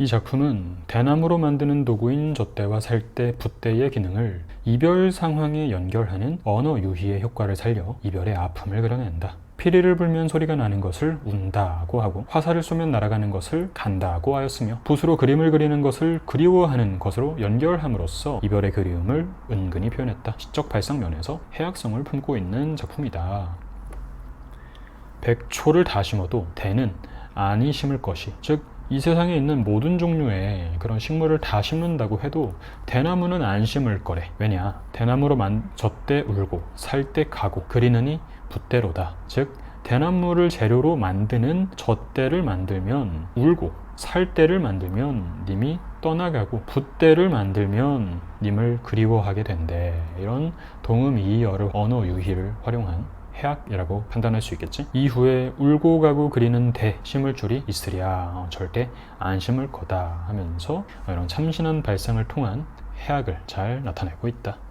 이 작품은 대나무로 만드는 도구인 젖대와 살대, 붓대의 기능을 이별 상황에 연결하는 언어 유희의 효과를 살려 이별의 아픔을 그려낸다. 피리를 불면 소리가 나는 것을 운다고 하고 화살을 쏘면 날아가는 것을 간다고 하였으며 붓으로 그림을 그리는 것을 그리워하는 것으로 연결함으로써 이별의 그리움을 은근히 표현했다. 시적 발상 면에서 해학성을 품고 있는 작품이다. 백초를 다 심어도 대는 아니 심을 것이 즉 이 세상에 있는 모든 종류의 그런 식물을 다 심는다고 해도 대나무는 안 심을 거래. 왜냐? 대나무로 만 젖대 울고 살 때 가고 그리느니 붓대로다. 즉 대나무를 재료로 만드는 젖대를 만들면 울고 살대를 만들면 님이 떠나가고 붓대를 만들면 님을 그리워하게 된대. 이런 동음이의어를 언어 유희를 활용한 해악이라고 판단할 수 있겠지. 이후에 울고 가고 그리는 대 심을 줄이 있으랴 어, 절대 안 심을 거다 하면서 이런 참신한 발상을 통한 해악을 잘 나타내고 있다.